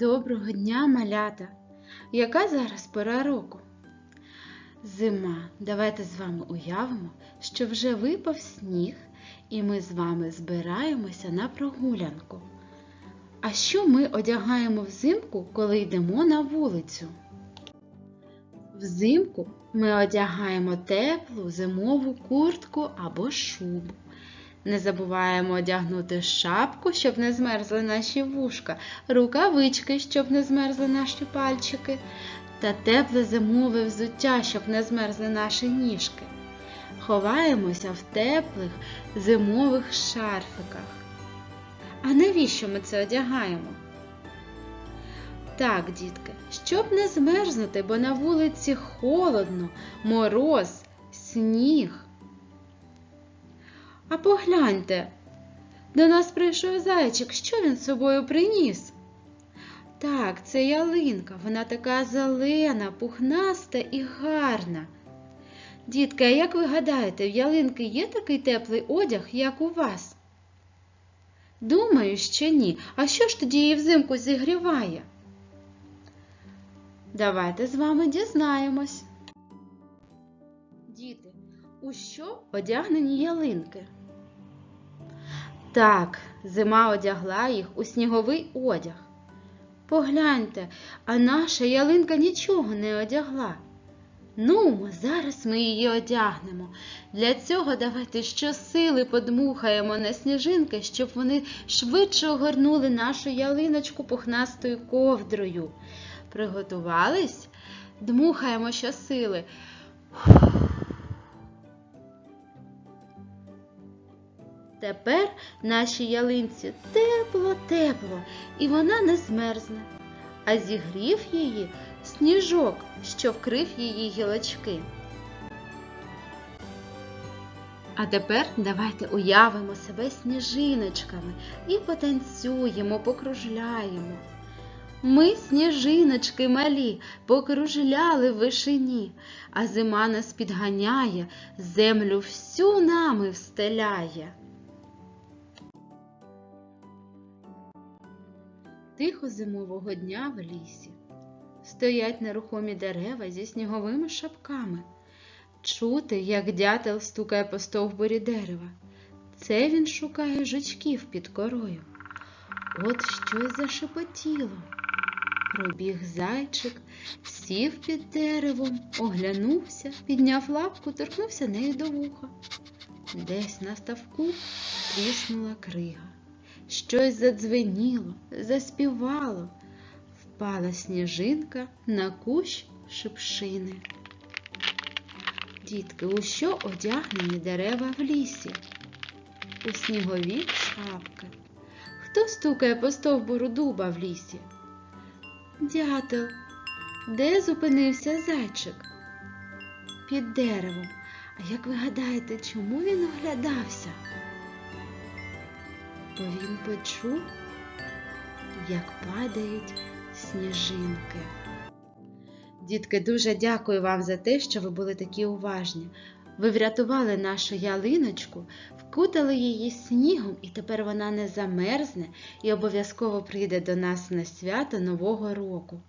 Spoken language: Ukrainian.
Доброго дня, малята! Яка зараз пора року? Зима. Давайте з вами уявимо, що вже випав сніг, і ми з вами збираємося на прогулянку. А що ми одягаємо взимку, коли йдемо на вулицю? Взимку ми одягаємо теплу зимову куртку або шубу. Не забуваємо одягнути шапку, щоб не змерзли наші вушка, рукавички, щоб не змерзли наші пальчики, та тепле зимове взуття, щоб не змерзли наші ніжки. Ховаємося в теплих зимових шарфиках. А навіщо ми це одягаємо? Так, дітки, щоб не змерзнути, бо на вулиці холодно, мороз, сніг. А погляньте, до нас прийшов зайчик, що він з собою приніс? Так, це ялинка, вона така зелена, пухнаста і гарна. Дітки, а як ви гадаєте, в ялинки є такий теплий одяг, як у вас? Думаю, що ні. А що ж тоді її взимку зігріває? Давайте з вами дізнаємось. Діти, у що одягнені ялинки? Так, зима одягла їх у сніговий одяг. Погляньте, а наша ялинка нічого не одягла. Ну, зараз ми її одягнемо. Для цього давайте щосили подмухаємо на сніжинки, щоб вони швидше огорнули нашу ялиночку пухнастою ковдрою. Приготувались? Дмухаємо щосили. Тепер нашій ялинці тепло-тепло, і вона не змерзне, а зігрів її сніжок, що вкрив її гілочки. А тепер давайте уявимо себе сніжиночками і потанцюємо, покружляємо. Ми, сніжиночки малі, покружляли в вишині, а зима нас підганяє, землю всю нами встеляє. Тихо зимового дня в лісі стоять нерухомі дерева зі сніговими шапками. Чути, як дятел стукає по стовбурі дерева. Це він шукає жучків під корою. От щось зашепотіло. Пробіг зайчик, сів під деревом, оглянувся, підняв лапку, торкнувся нею до вуха. Десь на ставку тріснула крига. Щось задзвеніло, заспівало. Впала сніжинка на кущ шипшини. Дітки, у що одягнені дерева в лісі? У снігові шапки. Хто стукає по стовбуру дуба в лісі? Дятел. Де зупинився зайчик? Під деревом. А як ви гадаєте, чому він оглядався? Він почув, як падають сніжинки. Дітки, дуже дякую вам за те, що ви були такі уважні. Ви врятували нашу ялиночку, вкутали її снігом, і тепер вона не замерзне і обов'язково прийде до нас на свято Нового року.